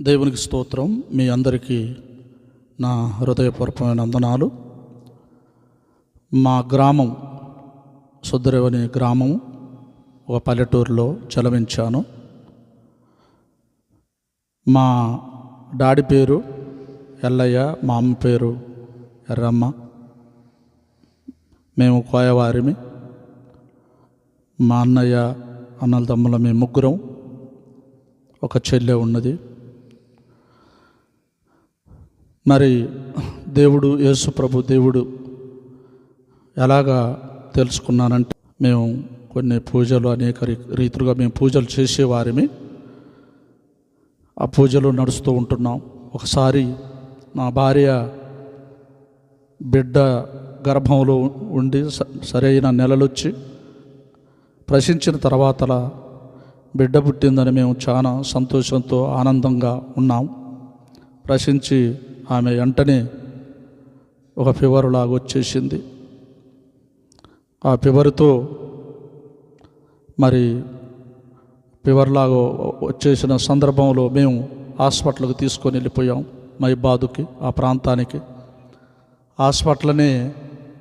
దేవునికి స్తోత్రం. మీ అందరికీ నా హృదయపూర్వకమైన వందనాలు. మా గ్రామం సుద్దరేవని గ్రామం ఒక పల్లెటూరులో చలవించాను మా డాడీ పేరు ఎల్లయ్య మా అమ్మ పేరు ఎర్రమ్మ. మేము కోయవారిమి. మా అన్నయ్య అన్నల తమ్ముల మేము ముగ్గురం ఒక చెల్లె ఉన్నది. మరి దేవుడు యేసు ప్రభు దేవుడు ఎలాగా తెలుసుకున్నానంటే మేము కొన్ని పూజలు అనేక రీ- రీతులుగా మేము పూజలు చేసేవారిమి. ఆ పూజలు నడుస్తూ ఉంటున్నాం. ఒకసారి నా భార్య బిడ్డ గర్భంలో ఉండి స- సరైన నెలలొచ్చి ప్రశ్నించిన తర్వాత బిడ్డ పుట్టిందని మేము చాలా సంతోషంతో ఆనందంగా ఉన్నాం. ప్రశ్నించి ఆమె వెంటనే ఒక ఫీవర్ లాగా వచ్చేసింది. ఆ ఫీవర్తో మరి ఫీవర్ లాగా వచ్చేసిన సందర్భంలో మేము హాస్పిటల్కి తీసుకొని వెళ్ళిపోయాం మైబాదుకి ఆ ప్రాంతానికి. హాస్పిటల్నే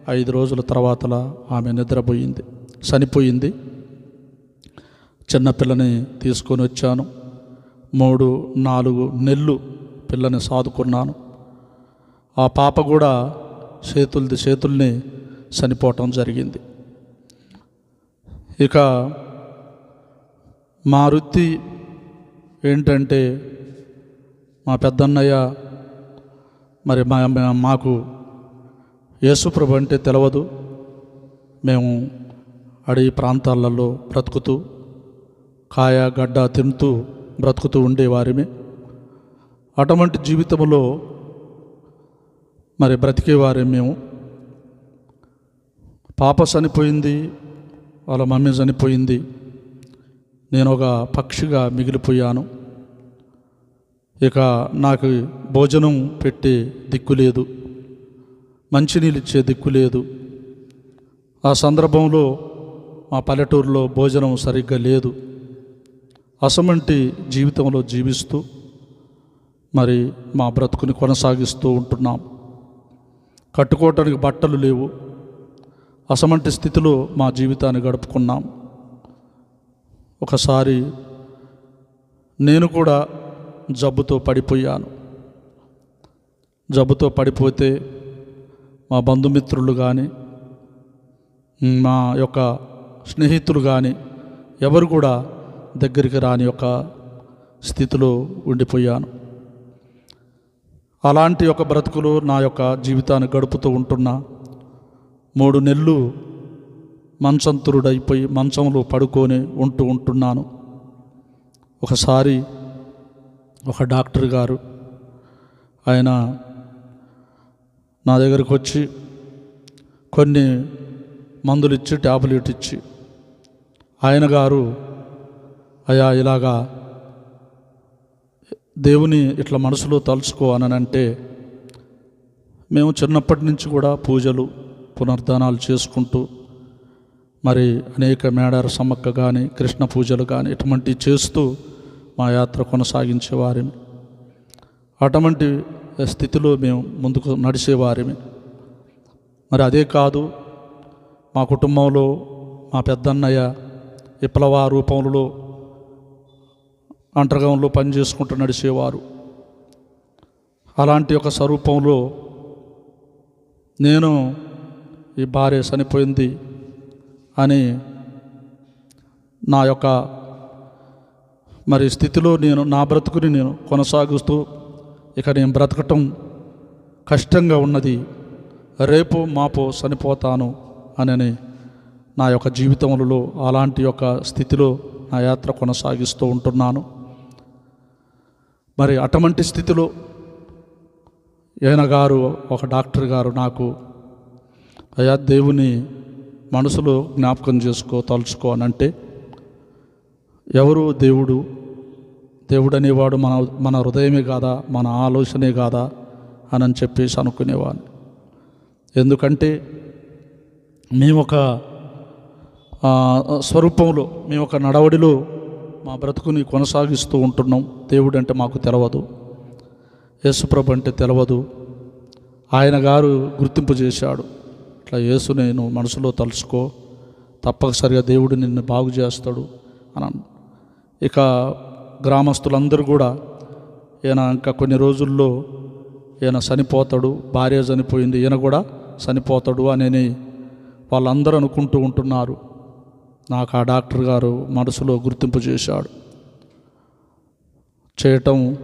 ఐదు రోజుల తర్వాతలా ఆమె నిద్రపోయింది చనిపోయింది. చిన్నపిల్లని తీసుకొని వచ్చాను. మూడు నాలుగు నెల్లు పిల్లని సాదుకున్నాను. ఆ పాప కూడా చేతులది చేతుల్ని చనిపోవటం జరిగింది. ఇక మా వృత్తి ఏంటంటే మా పెద్దన్నయ్య మరి మా మాకు యేసుప్రభు అంటే తెలియదు మేము అడవి ప్రాంతాలలో బ్రతుకుతూ కాయ గడ్డ తింటూ బ్రతుకుతూ ఉండేవారిమి. అటువంటి జీవితంలో మరి బ్రతికేవారే మేము. పాప చనిపోయింది వాళ్ళ మమ్మీ చనిపోయింది. నేను ఒక పక్షిగా మిగిలిపోయాను. ఇక నాకు భోజనం పెట్టే దిక్కు లేదు. మంచినీళ్ళు ఇచ్చే దిక్కు లేదు. ఆ సందర్భంలో మా పల్లెటూరులో భోజనం సరిగ్గా లేదు. అసమంటి జీవితంలో జీవిస్తూ మరి మా బ్రతుకుని కొనసాగిస్తూ ఉంటున్నాం. కట్టుకోవటానికి బట్టలు లేవు. అసమంటి స్థితిలో మా జీవితాన్ని గడుపుకున్నాం. ఒకసారి నేను కూడా జబ్బుతో పడిపోయాను. జబ్బుతో పడిపోతే మా బంధుమిత్రులు కానీ మా యొక్క స్నేహితులు కానీ ఎవరు కూడా దగ్గరికి రాని యొక్క స్థితిలో ఉండిపోయాను. అలాంటి ఒక బ్రతుకులు నా యొక్క జీవితాన్ని గడుపుతూ ఉంటున్నా. మూడు నెలలు మంచంతురుడైపోయి మంచంలో పడుకొని ఉంటూ ఉంటున్నాను. ఒకసారి ఒక డాక్టర్ గారు ఆయన నా దగ్గరకు వచ్చి కొన్ని మందులు ఇచ్చి ట్యాబ్లెట్ ఇచ్చి ఆయన గారు అయా ఇలాగా దేవుని ఇట్లా మనసులో తలుచుకో అంటే మేము చిన్నప్పటి నుంచి కూడా పూజలు పునర్దానాలు చేసుకుంటూ మరి అనేక మేడార సమ్మక్క కానీ కృష్ణ పూజలు కానీ ఇటువంటివి చేస్తూ మా యాత్ర కొనసాగించేవారిని అటువంటి స్థితిలో మేము ముందుకు నడిచేవారిని మరి అదే కాదు మా కుటుంబంలో మా పెద్దన్నయ్య విప్లవ రూపంలో అంతర్గంలో పనిచేసుకుంటూ నడిచేవారు. అలాంటి ఒక స్వరూపంలో నేను ఈ భార్య చనిపోయింది అని నా యొక్క మరి స్థితిలో నేను నా బ్రతుకుని నేను కొనసాగిస్తూ ఇక నేను బ్రతకటం కష్టంగా ఉన్నది. రేపు మాపో చనిపోతాను అని నా యొక్క జీవితంలో అలాంటి యొక్క స్థితిలో నా యాత్ర కొనసాగిస్తూ ఉంటున్నాను. మరి అటువంటి స్థితిలో ఈయన గారు ఒక డాక్టర్ గారు నాకు అయా దేవుని మనసులో జ్ఞాపకం చేసుకో తలుచుకో అని అంటే ఎవరు దేవుడు? దేవుడు అనేవాడు మన మన హృదయమే కాదా? మన ఆలోచనే కాదా? అని అని చెప్పేసి అనుకునేవాడిని. ఎందుకంటే మేము ఒక స్వరూపంలో మేము ఒక నడవడిలో మా బ్రతుకుని కొనసాగిస్తూ ఉంటున్నాం. దేవుడు అంటే మాకు తెలవదు. యేసుప్రభు అంటే తెలవదు. ఆయన గారు గుర్తింపు చేశాడు. ఇట్లా యేసు నేను మనసులో తలుచుకో తప్పనిసరిగా దేవుడు నిన్ను బాగు చేస్తాడు అని ఇక గ్రామస్తులందరూ కూడా ఈయన ఇంకా కొన్ని రోజుల్లో ఈయన చనిపోతాడు భార్య చనిపోయింది ఈయన కూడా చనిపోతాడు అని వాళ్ళందరూ అనుకుంటూ ఉంటున్నారు. నాకు ఆ డాక్టర్ గారు మనసులో గుర్తింపు చేశాడు. చేయటం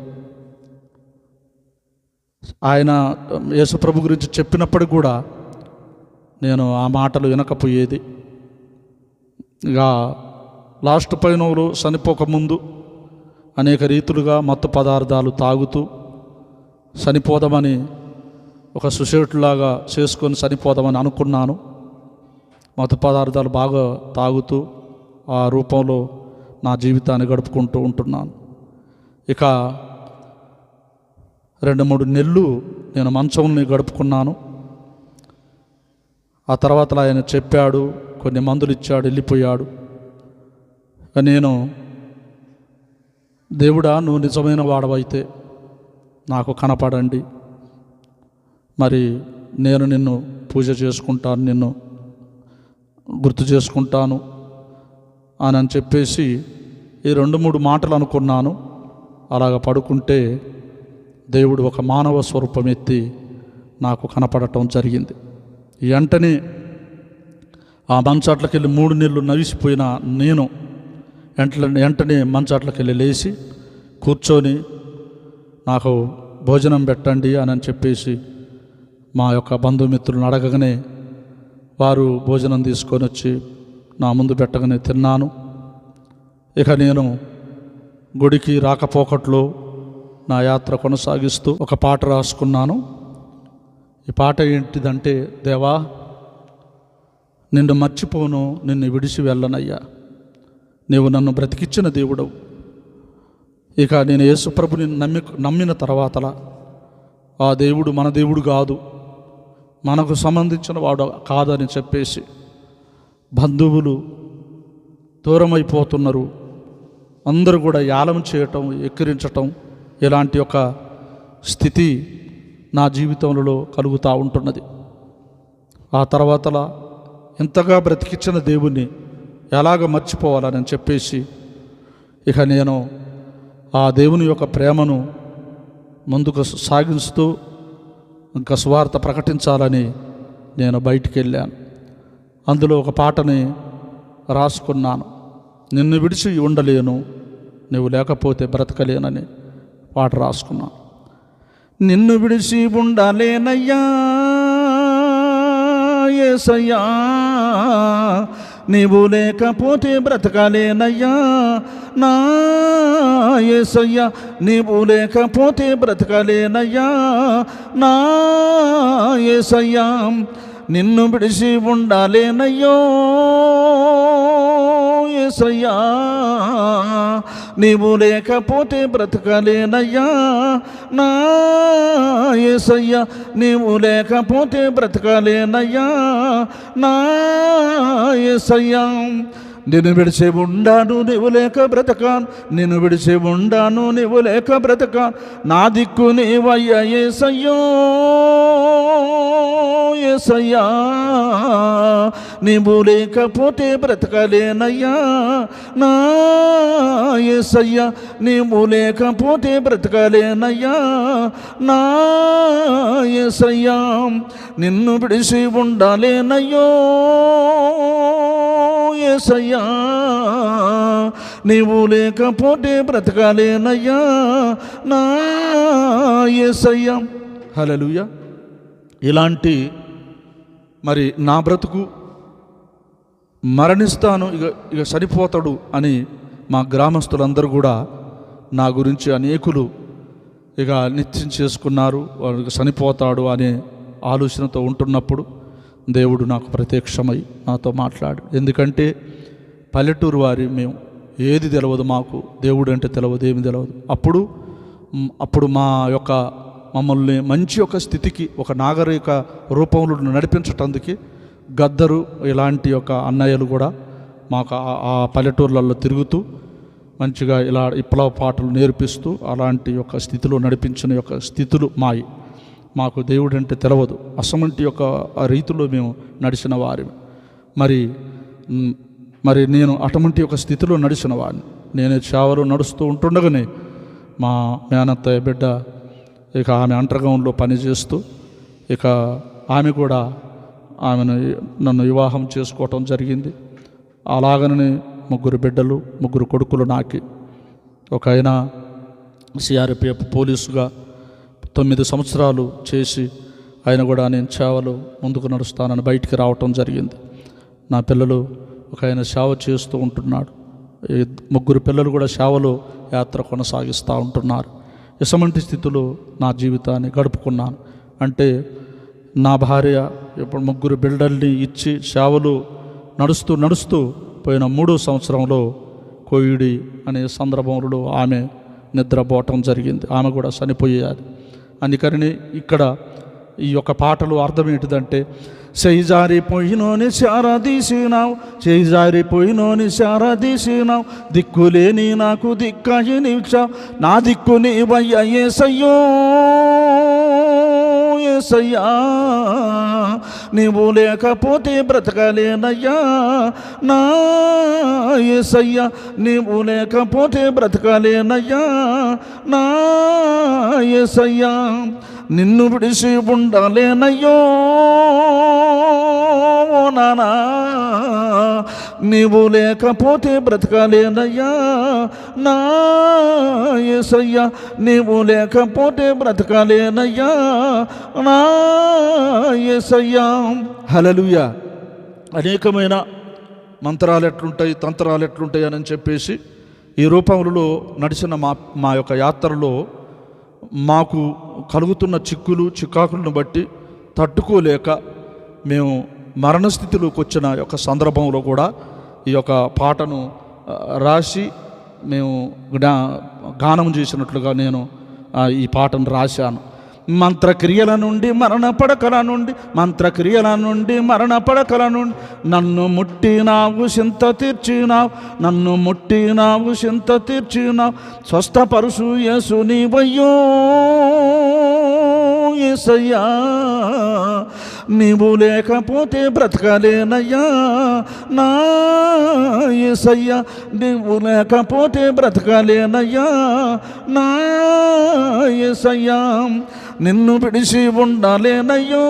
ఆయన యేసుప్రభు గురించి చెప్పినప్పటికి కూడా నేను ఆ మాటలు వినకపోయేది. ఇక లాస్ట్ పైనవులు చనిపోకముందు అనేక రీతులుగా మత్తు పదార్థాలు తాగుతూ చనిపోదామని ఒక సుసేటులాగా చేసుకొని చనిపోదామని అనుకున్నాను. మత పదార్థాలు బాగా తాగుతూ ఆ రూపంలో నా జీవితాన్ని గడుపుకుంటూ ఉంటున్నాను. ఇక రెండు మూడు నెలలు నేను మంచంని గడుపుకున్నాను. ఆ తర్వాత ఆయన చెప్పాడు కొన్ని మందులు ఇచ్చాడు వెళ్ళిపోయాడు. నేను దేవుడా నువ్వు నిజమైన వాడవైతే నాకు కనపడండి. మరి నేను నిన్ను పూజ చేసుకుంటాను నిన్ను గుర్తు చేసుకుంటాను అని అని చెప్పేసి ఈ రెండు మూడు మాటలు అనుకున్నాను. అలాగ పడుకుంటే దేవుడు ఒక మానవ స్వరూపం ఎత్తి నాకు కనపడటం జరిగింది. ఈ వెంటనే ఆ మంచాట్లకి వెళ్ళి మూడు నెలలు నవిసిపోయిన నేను వెంటనే వెంటనే మంచాట్లకి వెళ్ళి లేచి కూర్చొని నాకు భోజనం పెట్టండి అని అని చెప్పేసి మా యొక్క బంధుమిత్రులను అడగగానే వారు భోజనం తీసుకొని వచ్చి నా ముందు పెట్టగానే తిన్నాను. ఇక నేను గుడికి రాకపోకట్లో నా యాత్ర కొనసాగిస్తూ ఒక పాట రాసుకున్నాను. ఈ పాట ఏంటిదంటే దేవా నిన్ను మర్చిపోను నిన్ను విడిచి వెళ్ళనయ్యా. నీవు నన్ను బ్రతికిచ్చిన దేవుడవు. ఇక నేను యేసుప్రభుని నమ్మి నమ్మిన తర్వాతలా ఆ దేవుడు మన దేవుడు కాదు. మనకు సంబంధించిన వాడు కాదని చెప్పేసి బంధువులు దూరమైపోతున్నారు. అందరూ కూడా యాలం చేయటం ఎక్కిరించటం ఇలాంటి ఒక స్థితి నా జీవితంలో కలుగుతూ ఉంటున్నది. ఆ తర్వాతలా ఇంతగా బ్రతికించిన దేవుణ్ణి ఎలాగ మర్చిపోవాలని చెప్పేసి ఇక నేను ఆ దేవుని యొక్క ప్రేమను ముందుకు సాగిస్తూ ఇంకా స్వార్థ ప్రకటించాలని నేను బయటికి వెళ్ళాను అందులో ఒక పాటని రాసుకున్నాను. నిన్ను విడిచి ఉండలేను నువ్వు లేకపోతే బ్రతకలేనని పాట రాసుకున్నాను. నిన్ను విడిచి ఉండలేనయ్యా ఏసయ్యా నీవు లేకపోతే బ్రతకలేనయ్యా. నా ఏసయ్యా నీవు లేకపోతే బ్రతకలేనయ్యా. నా ఏసయ్యా నిన్ను విడిచి ఉండాలేనయ్యో. ఏసయ్యా నీవు లేకపోతే బ్రతకలేనయ్యా. నా ఏసయ్యా నీవు లేకపోతే బ్రతకలేనయ్యా. నా ఏసయ్యా నిన్ను విడిచి ఉండాను నీవు లేక బ్రతకాను. నిన్ను విడిచి ఉండాను నీవు లేక బ్రతకాను. నా దిక్కు నీవయ్యా ఏసయ్యో ఏసయ్యా. నీవు లేకపోతే బ్రతకలేనయ్యా. నా ఏసయ్యా నీవు లేకపోతే బ్రతకలేనయ్యా. నా ఏసయ్యా నిన్ను విడిచి ఉండాలేనయ్యో ఏసయ్యా. నీవు లేకపోతే బ్రతకాలేనయ్యా నా ఏసయ్యా. హలలుయ ఇలాంటి మరి నా బ్రతుకు మరణిస్తాను ఇక ఇక చనిపోతాడు అని మా గ్రామస్తులందరూ కూడా నా గురించి అనేకులు ఇక నిత్యం చేసుకున్నారు వాడు చనిపోతాడు అనే ఆలోచనతో ఉంటున్నప్పుడు దేవుడు నాకు ప్రత్యక్షమై నాతో మాట్లాడు. ఎందుకంటే పల్లెటూరు వారి మేము ఏది తెలియదు మాకు. దేవుడు అంటే తెలియదు ఏమి తెలియదు అప్పుడు అప్పుడు మా యొక్క మమ్మల్ని మంచి ఒక స్థితికి ఒక నాగరిక రూపంలో నడిపించటానికి గద్దరు ఇలాంటి యొక్క అన్నయ్యలు కూడా మాకు ఆ- ఆ పల్లెటూర్లలో తిరుగుతూ మంచిగా ఇలా విప్లవ పాటలు నేర్పిస్తూ అలాంటి యొక్క స్థితిలో నడిపించిన యొక్క స్థితులు మాయి. మాకు దేవుడు అంటే తెలవదు. అసమంటి యొక్క రీతిలో మేము నడిచిన వారి మరి మరి నేను అటువంటి ఒక స్థితిలో నడిచిన వాడిని నేను చావలో నడుస్తూ ఉంటుండగానే మా మేనత్తయ్య బిడ్డ ఇక ఆమె అంటర్గౌన్లో పనిచేస్తూ ఇక ఆమె కూడా ఆమెను నన్ను వివాహం చేసుకోవటం జరిగింది. అలాగనే ముగ్గురు బిడ్డలు ముగ్గురు కొడుకులు నాకి. ఒక ఆయన సిఆర్పిఎఫ్ పోలీసుగా తొమ్మిది సంవత్సరాలు చేసి ఆయన కూడా నేను సేవలు ముందుకు నడుస్తానని బయటికి రావటం జరిగింది. నా పిల్లలు ఒక ఆయన సేవ చేస్తూ ఉంటున్నాడు. ముగ్గురు పిల్లలు కూడా సేవలో యాత్ర కొనసాగిస్తూ ఉంటున్నారు. ఇసమంటి స్థితిలో నా జీవితాన్ని గడుపుకున్నాను. అంటే నా భార్య ఇప్పుడు ముగ్గురు బిల్డర్ని ఇచ్చి సేవలు నడుస్తూ నడుస్తూ పోయిన మూడో సంవత్సరంలో కోయిడి అనే సందర్భంలో ఆమె నిద్రపోవటం జరిగింది. ఆమె కూడా చనిపోయారు. అందుకని ఇక్కడ ఈ యొక్క పాటలు అర్థం ఏంటిదంటే చేజారిపోయినోని శారదీసినావు చేజారిపోయినోని శారదీసినావు దిక్కులేని నాకు దిక్కాయి నిలిచావు నా దిక్కు నీవయ్యా ఏసయ్యో. ఏసయ్యా నీవు లేకపోతే బ్రతకలేనయ్యా. నా ఏసయ్యా నీవు లేకపోతే బ్రతకలేనయ్యా. నా ఏసయ్యా నిన్ను విడిసి ఉండలేనయ్యో. ఓ నానా నీవు లేకపోతే బ్రతకలేనయ్యా నా ఏసయ్యా నీవు లేకపోతే బ్రతకలేనయ్యా నా ఏసయ్యా. హలలుయా అనేకమైన మంత్రాలు ఎట్లుంటాయి తంత్రాలు ఎట్లుంటాయి అని చెప్పేసి ఈ రూపములలో నడిచిన మా మా యొక్క యాత్రలో మాకు కలుగుతున్న చిక్కులు చికాకులను బట్టి తట్టుకోలేక మేము మరణస్థితిలోకి వచ్చిన యొక్క సందర్భంలో కూడా ఈ యొక్క పాటను రాసి మేము గానం చేసినట్లుగా నేను ఈ పాటను రాశాను. మంత్రక్రియల నుండి మరణ పడకల నుండి మంత్రక్రియల నుండి మరణ పడకల నుండి నన్ను ముట్టినావు చింత తీర్చినావు నన్ను ముట్టినావు చింత తీర్చినావు. స్వస్థపరుసు యేసు నీవయ్యో ఏసయ్యా. నీవు లేకపోతే బ్రతకలేనయ్యా. నా ఏసయ్యా నీవు లేకపోతే బ్రతకలేనయ్యా. నా ఏసయ్యా నిన్ను విడిసి ఉండలేనయ్యో.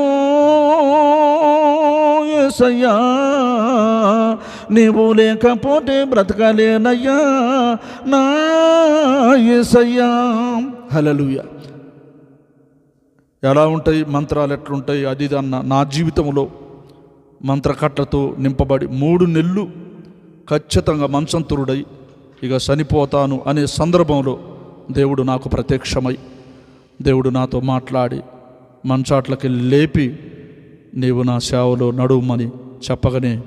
ఏసయ్యా నీవు లేకపోతే బ్రతకలేనయ్యా. నా ఏసయ్యా. హలలుయా ఎలా ఉంటాయి మంత్రాలు ఎట్లుంటాయి అది ఇది అన్న నా జీవితంలో మంత్రకట్లతో నింపబడి మూడు నెలలు ఖచ్చితంగా మంచంతురుడై ఇక చనిపోతాను అనే సందర్భంలో దేవుడు నాకు ప్రత్యక్షమై దేవుడు నాతో మాట్లాడి మంచాట్లకి లేపి నీవు నా సేవలో నడుమని చెప్పగానే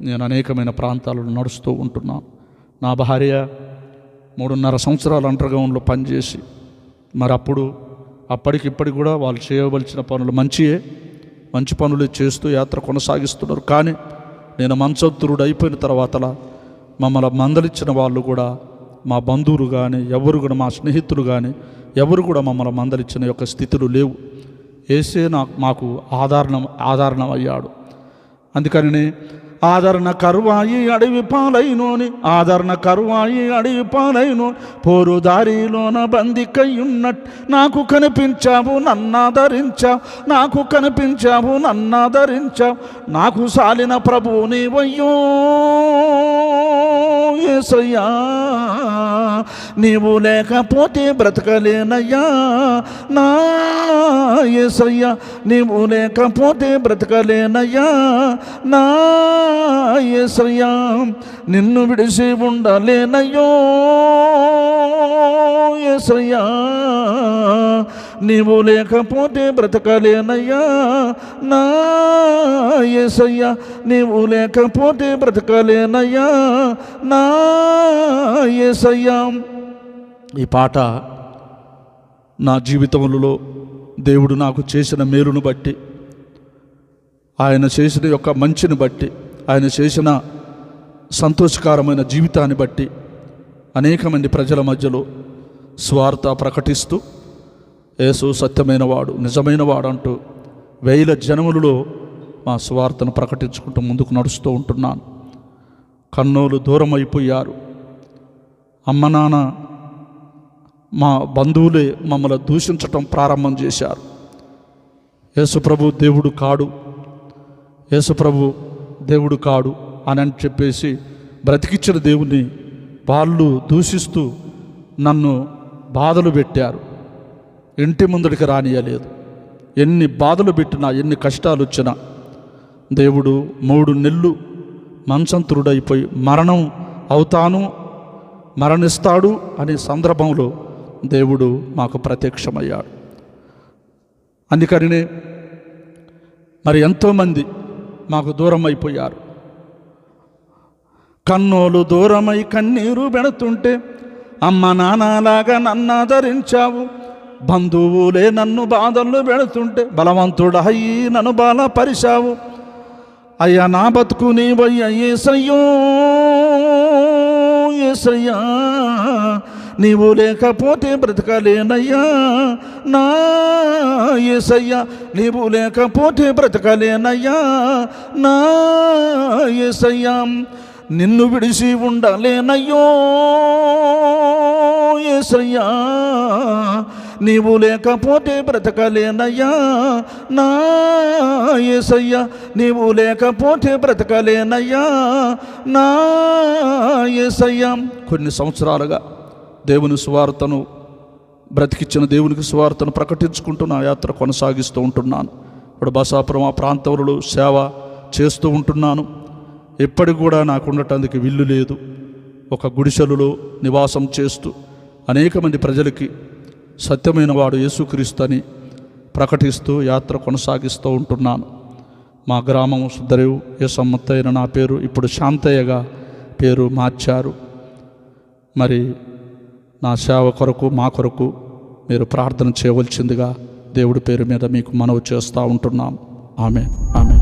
నేను అనేకమైన ప్రాంతాలను నడుస్తూ ఉంటున్నాను. నా భార్య మూడున్నర సంవత్సరాలు అంటర్గౌన్లో పనిచేసి మరి అప్పుడు అప్పటికిప్పటికి కూడా వాళ్ళు చేయవలసిన పనులు మంచియే. మంచి పనులు చేస్తూ యాత్ర కొనసాగిస్తున్నారు. కానీ నేను మంచోత్తురుడు అయిపోయిన తర్వాతలా మమ్మల్ని మందలిచ్చిన వాళ్ళు కూడా మా బంధువులు కానీ ఎవరు కూడా మా స్నేహితులు కానీ ఎవరు కూడా మమ్మల్ని మందలిచ్చిన యొక్క స్థితులు లేవు. ఏసే నాకు మాకు ఆదరణ ఆధారణం అయ్యాడు అందుకని ఆదరణ కరువాయి అడవి పాలైనోని ఆదరణ కరువాయి అడవి పాలైను పోరు దారిలోన బందికయ్యున్నట్టు నాకు కనిపించావు నన్నాదరించావు నాకు కనిపించావు నన్నాదరించావు నాకు సాలిన ప్రభువు నీవయ్యో ఏసయ్యా నీవు లేకపోతే బ్రతకలేనయ్యా నా ఏసయ్యా నీవు లేకపోతే బ్రతకలేనయ్యా నా ఏసయ్యా నిన్ను విడిసి ఉండలేనయ్యో ఏసయ్యా నీవు లేకపోతే బ్రతకలేనయ్యా నా ఏసయ్యా నీవు లేకపోతే బ్రతకలేనయ్యా నా ఏసయ్యా ఈ పాట నా జీవితములలో దేవుడు నాకు చేసిన మేలును బట్టి ఆయన చేసిన యొక్క మంచిని బట్టి ఆయన చేసిన సంతోషకరమైన జీవితాన్ని బట్టి అనేక మంది ప్రజల మధ్యలో స్వార్థ ప్రకటిస్తూ యేసు సత్యమైన వాడు నిజమైన వాడు అంటూ వేల జనములలో మా స్వార్థను ప్రకటించుకుంటూ ముందుకు నడుస్తూ ఉంటున్నాను. కన్నోలు దూరం అయిపోయారు అమ్మ నాన్న మా బంధువులే మమ్మల్ని దూషించటం ప్రారంభం చేశారు. యేసుప్రభు దేవుడు కాడు. యేసుప్రభు దేవుడు కాడు అని అని చెప్పేసి బ్రతికిచ్చిన దేవుని వాళ్ళు దూషిస్తూ నన్ను బాధలు పెట్టారు. ఇంటి ముందడికి రానియలేదు. ఎన్ని బాధలు పెట్టినా ఎన్ని కష్టాలు వచ్చినా దేవుడు మూడు నెల్లు మంచంతురుడైపోయి మరణం అవుతాను మరణిస్తాడు అనే సందర్భంలో దేవుడు మాకు ప్రత్యక్షమయ్యాడు. అందుకని మరి ఎంతోమంది మాకు దూరం అయిపోయారు కన్నోలు దూరమై కన్నీరు పెడుతుంటే అమ్మ నాన్నలాగా నన్ను ఆదరించావు. బంధువులే నన్ను బాధలు పెడుతుంటే బలవంతుడయ్యి నన్ను బలపరిచావు. అయ్యా నా బతుకు నీవయ్యా ఏసయ్యో ఏసయ్యా. నీవు లేకపోతే బ్రతకలేనయ్యా. నా ఏసయ్యా నీవు లేకపోతే బ్రతకలేనయ్యా. నా ఏసయ్యా నిన్ను విడిచి ఉండలేనయ్యో. ఏసయ్యా నీవు లేకపోతే బ్రతకలేనయ్యా. నా ఏసయ్యా నీవు లేకపోతే బ్రతకలేనయ్యా. నా ఏసయ్యా కొన్ని సంవత్సరాలుగా దేవుని సువార్తను బ్రతికిచ్చిన దేవునికి సువార్తను ప్రకటించుకుంటూ నా యాత్ర కొనసాగిస్తూ ఉంటున్నాను. ఇప్పుడు బసాపురం ఆ ప్రాంతంలో సేవ చేస్తూ ఉంటున్నాను. ఎప్పటికి కూడా నాకు ఉండటానికి విల్లు లేదు. ఒక గుడిసెలలో నివాసం చేస్తూ అనేక మంది ప్రజలకి సత్యమైన వాడు యేసుక్రీస్తు అని ప్రకటిస్తూ యాత్ర కొనసాగిస్తూ ఉంటున్నాను. మా గ్రామం సుద్దరేవు యేసమ్మత్తైన నా పేరు ఇప్పుడు శాంతయ్యగా పేరు మార్చారు. మరి నా సేవ కొరకు మా కొరకు మీరు ప్రార్థన చేయవలసిందిగా దేవుడి పేరు మీద మీకు మనవి చేస్తూ ఉంటున్నాం. ఆమె ఆమె